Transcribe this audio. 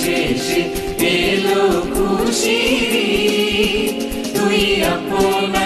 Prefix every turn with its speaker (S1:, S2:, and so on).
S1: শেষে এলো খুশি। তুই আপন